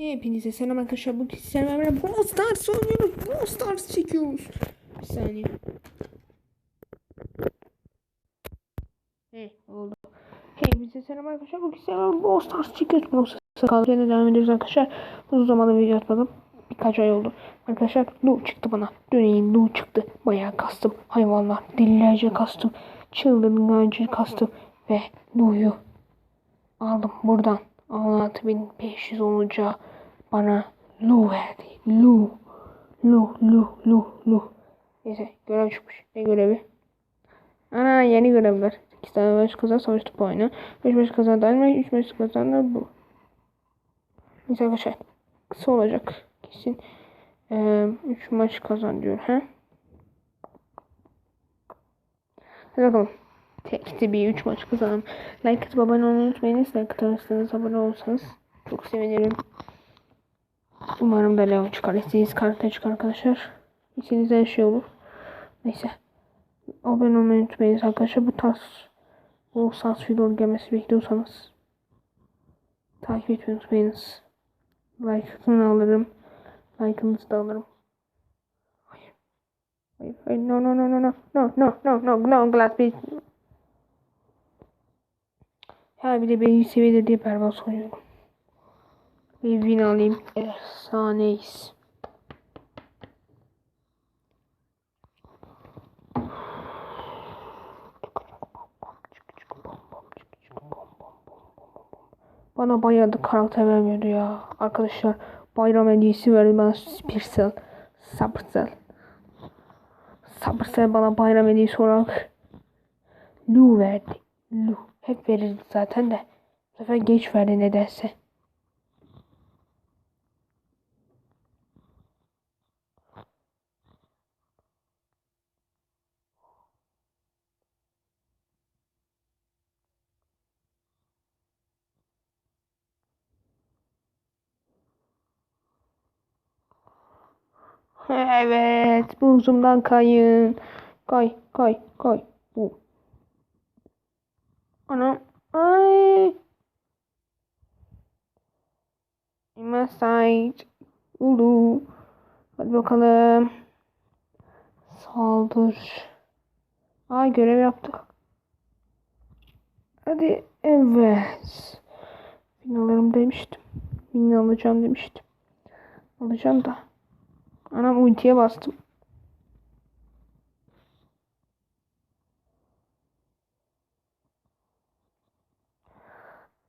Hepinize selam arkadaşlar. Bugün sizlerle beraber Brawl Stars oynuyoruz. Brawl Stars çekiyoruz. Bir saniye. Hey oldu. Hepinize selam arkadaşlar. Bugün sizlerle Brawl Stars çekiyoruz. Brawl Stars'a kalacağına devam ediyoruz arkadaşlar. Uzun zamandır video atmadım. Birkaç ay oldu. Arkadaşlar Lu çıktı bana. Döneyim Lu çıktı. Bayağı kastım. Hayvanlar delilerce kastım. Çılgınlarca kastım. Ve Lu'yu aldım buradan. 6500 olunca bana Lu verdi. Lu. Lu, Lu, Lu, Lu. Neyse görev çıkmış. Ne görevi? Ana yeni görevler. 2 tane maç kazan savaş topu oyna. 3 maç kazan dalma. 3 maç kazan da bu. Neyse arkadaşlar. Kısa olacak. Kesin. 3 ee, maç kazan diyor. He? Hadi bakalım. Tekti bir 3 maç kazanım. Like atıp abone unutmayınız. Like atarsanız abone olursanız çok sevinirim. Umarım da Leo çıkar. İstediğiniz karta çıkar arkadaşlar. İçinizde her şey olur. Neyse. Abone olmayı unutmayınız arkadaşlar. Bu tarz bu sas video gelmesi bekliyorsanız takip etmeyi unutmayınız. Like'ını alırım. Like'ınızı da alırım. Hayır. Hayır. Hayır. No no no no no. No no no no no glass please. Ha bir de birinci seviyedir diye pervaz oynuyorum. Bir win alayım. Efsaneyiz. Bana bayağı da karakter vermiyordu ya. Arkadaşlar bayram hediyesi verdi bana Spirsel. Sabrsel. Sabrsel bana bayram hediyesi olarak Lu verdi. Lu. Hep verirdi zaten de. Bu sefer geç verdi nedense. Evet, buzumdan kayın. Kay, kay, kay. Bu. Ana. Ay. İma. Ulu. Hadi bakalım. Saldır. Ay görev yaptık. Hadi evet. Bin alırım demiştim. Bin alacağım demiştim. Alacağım da. Anam ultiye bastım.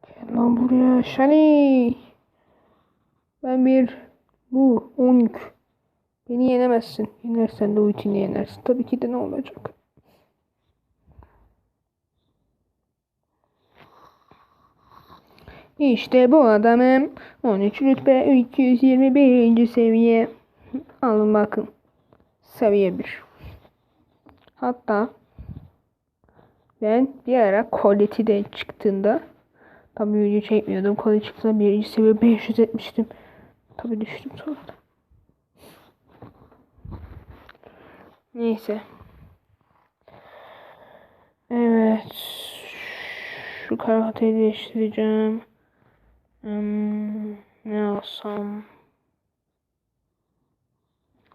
Gel lan buraya Şani. Ben bir bu 12. Beni yenemezsin. Yenersen de ultini yenersin. Tabii ki de ne olacak? İşte bu adamım. 13 rütbe 221. seviye. Alın bakın. Seviye 1. Hatta ben bir ara koleti de çıktığında tabi video çekmiyordum. Koleti çıktığında birinci seviye 500 etmiştim. Tabi düştüm sonra. Neyse. Evet. Şu karakteri değiştireceğim. Hmm, ne alsam?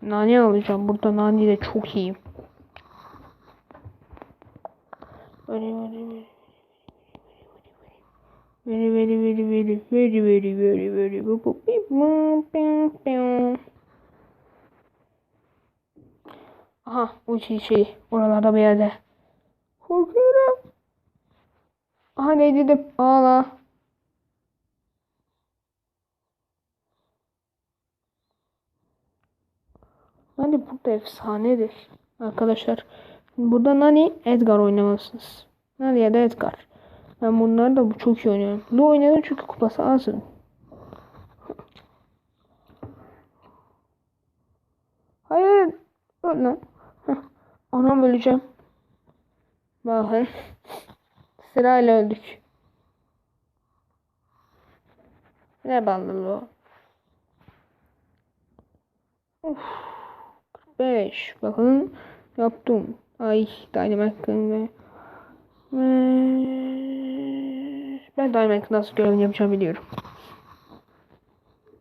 Nane alacağım. Burada nane de çok iyi. Böyle böyle böyle. Very very very very very very very very very Aha o şey şey oralarda bir yerde. Korkuyorum. Aha ne dedim? Ağla. Nani burada efsanedir. Arkadaşlar. Burada Nani Edgar oynamalısınız. Nani ya da Edgar. Ben bunları da bu çok iyi oynuyorum. Lu oynadım çünkü kupası az. Hayır. Öl lan. Anam öleceğim. Bakın. Sırayla öldük. Ne ballı Uf. 5. Bakın yaptım. Ay Dynamite'ın ve ben Dynamite'ın nasıl görevini yapacağım biliyorum.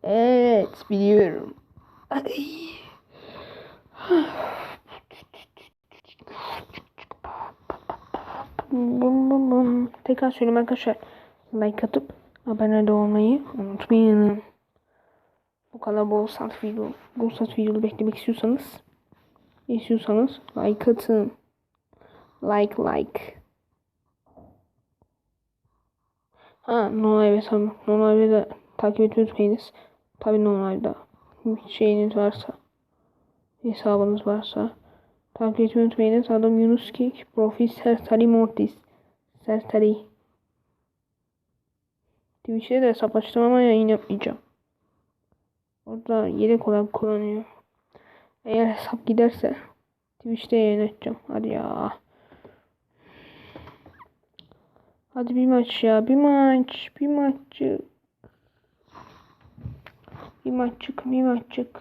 Evet biliyorum. Ay. Bum bum bum. Tekrar söyleyeyim arkadaşlar. Like atıp abone de olmayı unutmayın. Bu kadar bol sat video, bol sat videolu beklemek istiyorsanız istiyorsanız like atın. Like like. Ha Nonlive'e tabi. Nonlive'e de takip etmeyi unutmayınız. Tabi Nonlive'da şeyiniz varsa hesabınız varsa takip etmeyi unutmayınız. Adam Yunus Kik, Profil Sertari Mortis. Sertari. Twitch'te de hesap açtım ama yayın yapmayacağım. Orada yedek olarak kullanıyor. Eğer hesap giderse Twitch'te yayın. Hadi ya. Hadi bir maç ya. Bir maç. Bir maçcık. Bir maçcık. Bir maçcık.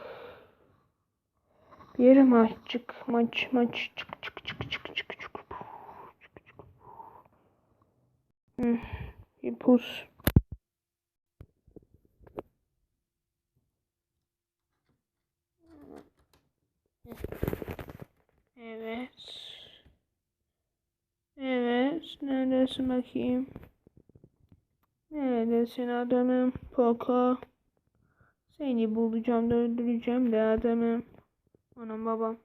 Bir maçcık. Maç maç. Çık çık çık çık çık çık. Hmm. Bir pus. Evet. Evet. Neredesin bakayım? Neredesin adamım? Poco. Seni bulacağım da öldüreceğim de adamım. Anam babam.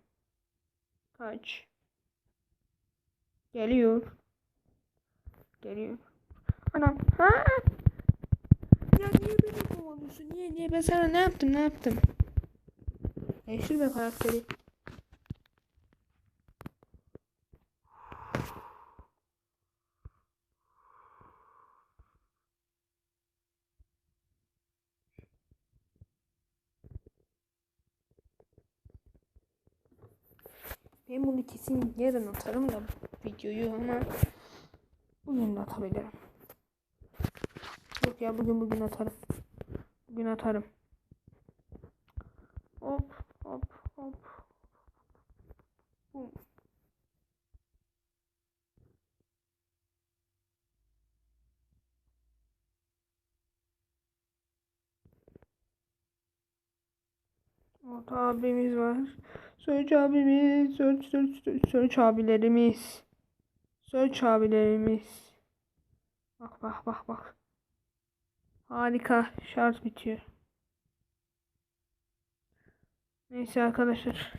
Kaç. Geliyor. Geliyor. Anam. Ha! Ya niye beni kovalıyorsun? Niye niye? Ben sana ne yaptım? Ne yaptım? Değiştir be karakteri. Ben bunu kesin yarın atarım da videoyu ama bugün de atabilirim. Yok ya bugün bugün atarım. Bugün atarım. Hop hop hop. Bum. Orta abimiz var. Search abimiz. Search, search, search, search abilerimiz. Search abilerimiz. Bak bak bak bak. Harika. Şarj bitiyor. Neyse arkadaşlar.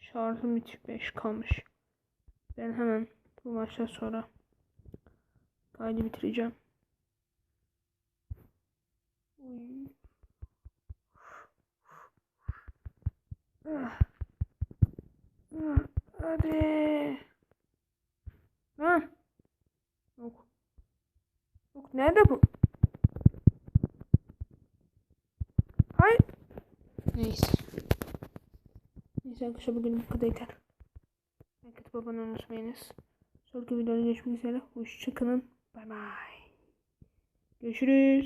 Şarjım bitiyor. 5 kalmış. Ben hemen bu maçtan sonra kaydı bitireceğim. Hadi. Ha? Yok. Yok nerede bu? Hayır. Neyse. Neyse arkadaşlar bugün bu kadar yeter. Like atıp unutmayınız. Sonraki videoda görüşmek üzere. Hoşçakalın. Bay bay. Görüşürüz.